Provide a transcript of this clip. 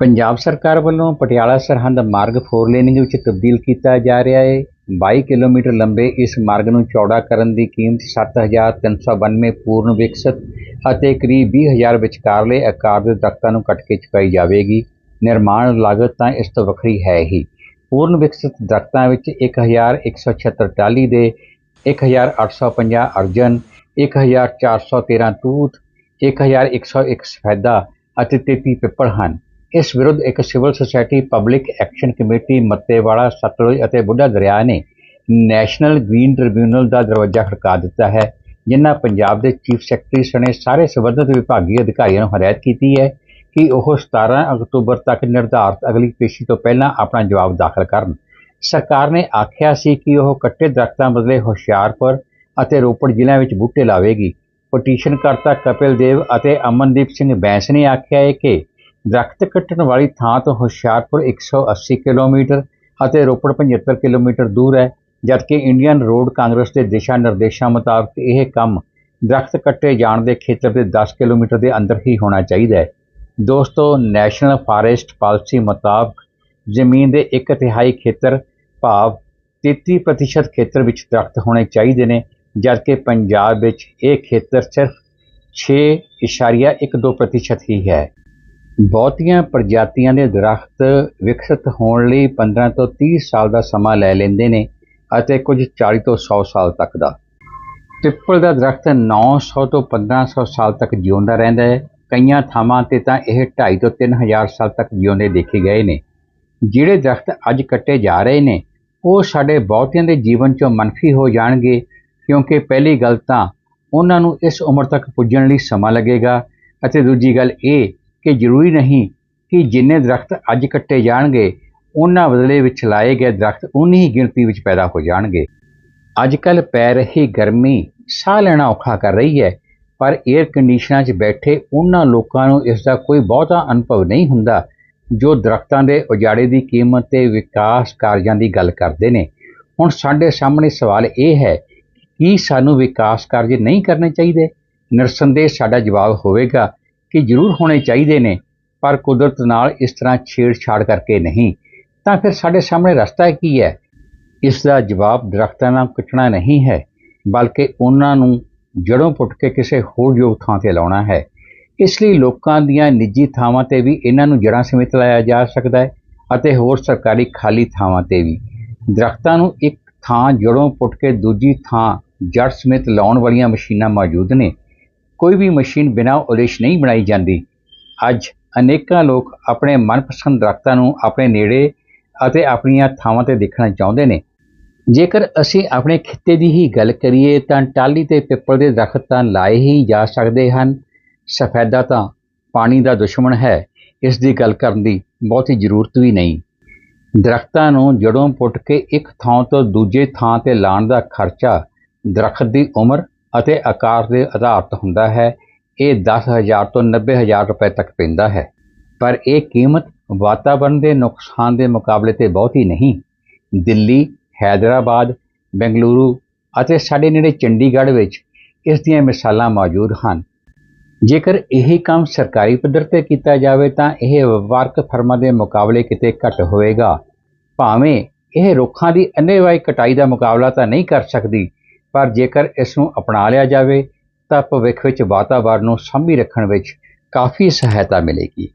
ਪੰਜਾਬ ਸਰਕਾਰ ਵੱਲੋਂ ਪਟਿਆਲਾ ਸਰਹੰਦ ਮਾਰਗ ਫੋਰ ਲੇਨਿੰਗ ਵਿੱਚ ਤਬਦੀਲ ਕੀਤਾ ਜਾ ਰਿਹਾ ਹੈ। 22 ਕਿਲੋਮੀਟਰ ਲੰਬੇ ਇਸ ਮਾਰਗ ਨੂੰ ਚੌੜਾ ਕਰਨ ਦੀ ਕੀਮਤ 7392 ਪੂਰਨ ਵਿਕਸਿਤ ਅਤੇ ਕਰੀਬ 20000 ਵਿਚਕਾਰਲੇ ਆਕਾਰ ਦੇ ਦਰੱਖਤਾਂ ਨੂੰ ਕੱਟ ਕੇ ਚੁਕਾਈ ਜਾਵੇਗੀ। ਨਿਰਮਾਣ ਲਾਗਤ ਤਾਂ ਇਸ ਤੋਂ ਵੱਖਰੀ ਹੈ ਹੀ। ਪੂਰਨ ਵਿਕਸਿਤ ਦਰੱਖਤਾਂ ਵਿੱਚ 1176 ਟਾਹਲੀ ਦੇ 1850 ਅਰਜਨ 1413 ਤੂਤ 1101 ਸਫੈਦਾ ਅਤੇ 33 ਪਿੱਪਲ ਹਨ। ਇਸ ਵਿਰੁੱਧ ਇੱਕ civil society public action committee, Mattewara, Sutlej ਅਤੇ ਬੁੱਢਾ ਦਰਿਆ ਨੇ ਨੈਸ਼ਨਲ ਗ੍ਰੀਨ ਟ੍ਰਿਬਿਊਨਲ ਦਾ ਦਰਵਾਜ਼ਾ ਖੜਕਾ ਦਿੱਤਾ ਹੈ, ਜਿਨ੍ਹਾਂ ਪੰਜਾਬ ਦੇ ਚੀਫ ਸੈਕਟਰੀ ਸਣੇ ਸਾਰੇ ਸੰਬੰਧਿਤ ਵਿਭਾਗੀ ਅਧਿਕਾਰੀਆਂ ਨੂੰ ਹਦਾਇਤ ਕੀਤੀ ਹੈ ਕਿ ਉਹ 17 ਅਕਤੂਬਰ ਤੱਕ ਨਿਰਧਾਰਤ ਅਗਲੀ ਪੇਸ਼ੀ ਤੋਂ ਪਹਿਲਾਂ ਆਪਣਾ ਜਵਾਬ ਦਾਖਲ ਕਰਨ। ਸਰਕਾਰ ਨੇ ਆਖਿਆ ਸੀ ਕਿ ਉਹ ਕੱਟੇ ਦਰਖਤਾਂ ਬਦਲੇ ਹੁਸ਼ਿਆਰਪੁਰ ਅਤੇ ਰੋਪੜ ਜ਼ਿਲ੍ਹਿਆਂ ਵਿੱਚ ਬੂਟੇ ਲਾਵੇਗੀ। ਪਟੀਸ਼ਨਕਰਤਾ ਕਪਿਲ ਦੇਵ ਅਤੇ ਅਮਨਦੀਪ ਸਿੰਘ ਬੈਂਸ ਨੇ ਆਖਿਆ ਹੈ ਕਿ ਦਰੱਖਤ ਕੱਟਣ ਵਾਲੀ ਥਾਂ ਤੋਂ ਹੁਸ਼ਿਆਰਪੁਰ 180 ਕਿਲੋਮੀਟਰ ਅਤੇ ਰੋਪੜ 75 ਕਿਲੋਮੀਟਰ ਦੂਰ ਹੈ, ਜਦਕਿ ਇੰਡੀਅਨ ਰੋਡ ਕਾਂਗਰਸ ਦੇ ਦਿਸ਼ਾ ਨਿਰਦੇਸ਼ਾਂ ਮੁਤਾਬਕ ਇਹ ਕੰਮ ਦਰੱਖਤ ਕੱਟੇ ਜਾਣ ਦੇ ਖੇਤਰ ਦੇ 10 ਕਿਲੋਮੀਟਰ ਦੇ ਅੰਦਰ ਹੀ ਹੋਣਾ ਚਾਹੀਦਾ ਹੈ। ਦੋਸਤੋ, ਨੈਸ਼ਨਲ ਫਾਰੈਸਟ ਪਾਲਿਸੀ ਮੁਤਾਬਕ ਜ਼ਮੀਨ ਦੇ ਇੱਕ ਤਿਹਾਈ ਖੇਤਰ ਭਾਵ 33% ਖੇਤਰ ਵਿੱਚ ਦਰਖਤ ਹੋਣੇ ਚਾਹੀਦੇ ਨੇ, ਜਦਕਿ ਪੰਜਾਬ ਵਿੱਚ ਇਹ ਖੇਤਰ ਸਿਰਫ 6.12% ਹੀ ਹੈ। ਬਹੁਤੀਆਂ ਪ੍ਰਜਾਤੀਆਂ ਦੇ ਦਰਖਤ ਵਿਕਸਿਤ ਹੋਣ ਲਈ 15 ਤੋਂ 30 ਸਾਲ ਦਾ ਸਮਾਂ ਲੈ ਲੈਂਦੇ ਨੇ ਅਤੇ ਕੁਝ 40 ਤੋਂ 100 ਸਾਲ ਤੱਕ ਦਾ। ਪਿੱਪਲ ਦਾ ਦਰਖਤ 900 ਤੋਂ 1500 ਸਾਲ ਤੱਕ ਜਿਉਂਦਾ ਰਹਿੰਦਾ ਹੈ। ਕਈਆਂ ਥਾਵਾਂ ਤੇ ਤਾਂ ਇਹ 2.5 ਤੋਂ 3000 ਸਾਲ ਤੱਕ ਜਿਉਂਦੇ ਦੇਖੇ ਗਏ ਨੇ। ਜਿਹੜੇ ਦਰਖਤ ਅੱਜ ਕੱਟੇ ਜਾ ਰਹੇ ਨੇ, ਉਹ ਸਾਡੇ ਬਹੁਤਿਆਂ ਦੇ ਜੀਵਨ 'ਚੋਂ ਮਨਫੀ ਹੋ ਜਾਣਗੇ, ਕਿਉਂਕਿ ਪਹਿਲੀ ਗੱਲ ਤਾਂ ਉਹਨਾਂ ਨੂੰ ਇਸ ਉਮਰ ਤੱਕ ਪੁੱਜਣ ਲਈ ਸਮਾਂ ਲੱਗੇਗਾ ਅਤੇ ਦੂਜੀ ਗੱਲ ਇਹ ਕਿ ਜ਼ਰੂਰੀ ਨਹੀਂ ਕਿ ਜਿੰਨੇ ਦਰਖਤ ਅੱਜ ਕੱਟੇ ਜਾਣਗੇ, ਉਹਨਾਂ ਬਦਲੇ ਵਿੱਚ ਲਾਏ ਗਏ ਦਰਖਤ ਉਨੀ ਹੀ ਗਿਣਤੀ ਵਿੱਚ ਪੈਦਾ ਹੋ ਜਾਣਗੇ। ਅੱਜ ਕੱਲ ਪੈ ਰਹੀ ਗਰਮੀ ਸਾਹ ਲੈਣਾ ਔਖਾ ਕਰ ਰਹੀ ਹੈ, ਪਰ 에ਅਰ ਕੰਡੀਸ਼ਨਾਂ 'ਚ ਬੈਠੇ ਉਹਨਾਂ ਲੋਕਾਂ ਨੂੰ ਇਸ ਦਾ ਕੋਈ ਬਹੁਤਾ ਅਨੁਭਵ ਨਹੀਂ ਹੁੰਦਾ, ਜੋ ਦਰਖਤਾਂ ਦੇ ਉਜਾੜੇ ਦੀ ਕੀਮਤ ਤੇ ਵਿਕਾਸ ਕਾਰਜਾਂ ਦੀ ਗੱਲ ਕਰਦੇ ਨੇ। ਹੁਣ ਸਾਡੇ ਸਾਹਮਣੇ ਸਵਾਲ ਇਹ ਹੈ ਕਿ ਸਾਨੂੰ ਵਿਕਾਸ ਕਾਰਜ ਨਹੀਂ ਕਰਨੇ ਚਾਹੀਦੇ? ਨਿਰਸੰਦੇਹ ਸਾਡਾ ਜਵਾਬ ਹੋਵੇਗਾ ਕਿ ਜ਼ਰੂਰ ਹੋਣੇ ਚਾਹੀਦੇ ਨੇ, ਪਰ ਕੁਦਰਤ ਨਾਲ ਇਸ ਤਰ੍ਹਾਂ ਛੇੜਛਾੜ ਕਰਕੇ ਨਹੀਂ। ਤਾਂ ਫਿਰ ਸਾਡੇ ਸਾਹਮਣੇ ਰਸਤਾ ਕੀ ਹੈ? ਇਸ ਦਾ ਜਵਾਬ ਦਰਖਤਾਂ ਨਾਲ ਕੱਟਣਾ ਨਹੀਂ ਹੈ, ਬਲਕਿ ਉਹਨਾਂ ਨੂੰ ਜੜੋਂ ਪੁੱਟ ਕੇ ਕਿਸੇ ਹੋਰ ਯੋਗ ਥਾਂ ਤੇ ਲਾਉਣਾ ਹੈ। ਇਸ ਲਈ ਲੋਕਾਂ ਦੀਆਂ ਨਿੱਜੀ ਥਾਵਾਂ ਤੇ ਵੀ ਇਹਨਾਂ ਨੂੰ ਜੜਾਂ ਸਮੇਤ ਲਾਇਆ ਜਾ ਸਕਦਾ ਹੈ ਅਤੇ ਹੋਰ ਸਰਕਾਰੀ ਖਾਲੀ ਥਾਵਾਂ ਤੇ ਵੀ। ਦਰਖਤਾਂ ਨੂੰ ਇੱਕ ਥਾਂ ਜੜੋਂ ਪੁੱਟ ਕੇ ਦੂਜੀ ਥਾਂ ਜੜ ਸਮੇਤ ਲਾਉਣ ਵਾਲੀਆਂ ਮਸ਼ੀਨਾਂ ਮੌਜੂਦ ਨੇ। ਕੋਈ ਵੀ ਮਸ਼ੀਨ ਬਿਨਾਂ ਉਦੇਸ਼ ਨਹੀਂ ਬਣਾਈ ਜਾਂਦੀ। ਅੱਜ ਅਨੇਕਾਂ ਲੋਕ ਆਪਣੇ ਮਨਪਸੰਦ ਦਰਖਤਾਂ ਨੂੰ ਆਪਣੇ ਨੇੜੇ ਅਤੇ ਆਪਣੀਆਂ ਥਾਵਾਂ ਤੇ ਦੇਖਣਾ ਚਾਹੁੰਦੇ ਨੇ। ਜੇਕਰ ਅਸੀਂ ਆਪਣੇ ਖਿੱਤੇ ਦੀ ਹੀ ਗੱਲ ਕਰੀਏ ਤਾਂ ਟਾਹਲੀ ਤੇ ਪਿੱਪਲ ਦੇ ਦਰਖਤ ਤਾਂ ਲਾਏ ਹੀ ਜਾ ਸਕਦੇ ਹਨ। ਸਫੈਦਾ ਤਾਂ ਪਾਣੀ ਦਾ ਦੁਸ਼ਮਣ ਹੈ, ਇਸ ਦੀ ਗੱਲ ਕਰਨ ਦੀ ਬਹੁਤੀ ਜ਼ਰੂਰਤ ਵੀ ਨਹੀਂ। ਦਰਖਤਾਂ ਨੂੰ ਜੜੋਂ ਪੁੱਟ ਕੇ ਇੱਕ ਥਾਂ ਤੋਂ ਦੂਜੇ ਥਾਂ ਤੇ ਲਾਉਣ ਦਾ ਖਰਚਾ ਦਰਖਤ ਦੀ ਉਮਰ ਅਤੇ ਆਕਾਰ ਦੇ ਆਧਾਰ ਹੁੰਦਾ ਹੈ। ਇਹ 10000 ਤੋਂ 90000 ਰੁਪਏ ਤੱਕ ਪੈਂਦਾ ਹੈ। ਪਰ ਇਹ ਕੀਮਤ ਵਾਤਾਵਰਣ ਦੇ ਨੁਕਸਾਨ ਦੇ ਮੁਕਾਬਲੇ ਤੇ ਬਹੁਤੀ ਨਹੀਂ। ਦਿੱਲੀ, ਹੈਦਰਾਬਾਦ, ਬੈਂਗਲੁਰੂ ਅਤੇ ਸਾਡੇ ਨੇੜੇ ਚੰਡੀਗੜ੍ਹ ਵਿੱਚ ਇਸ ਦੀਆਂ ਮਿਸਾਲਾਂ ਮੌਜੂਦ ਹਨ। ਜੇਕਰ ਇਹ ਕੰਮ ਸਰਕਾਰੀ ਪੱਧਰ ਤੇ ਕੀਤਾ ਜਾਵੇ ਤਾਂ ਇਹ ਵਪਾਰਕ ਫਰਮਾਂ ਦੇ ਮੁਕਾਬਲੇ ਕਿਤੇ ਘੱਟ ਹੋਵੇਗਾ। ਭਾਵੇਂ ਇਹ ਰੁੱਖਾਂ ਦੀ ਅੰਨ੍ਹੇਵਾਹੀ ਕਟਾਈ ਦਾ ਮੁਕਾਬਲਾ ਤਾਂ ਨਹੀਂ ਕਰ ਸਕਦੀ ਪਰ ਜੇਕਰ ਇਸ ਨੂੰ ਅਪਣਾ ਲਿਆ ਜਾਵੇ, ਤਾਂ ਭਵਿੱਖ ਵਿੱਚ ਵਾਤਾਵਰਣ ਨੂੰ ਸਾਂਭੀ ਰੱਖਣ ਵਿੱਚ ਕਾਫੀ ਸਹਾਇਤਾ ਮਿਲੇਗੀ।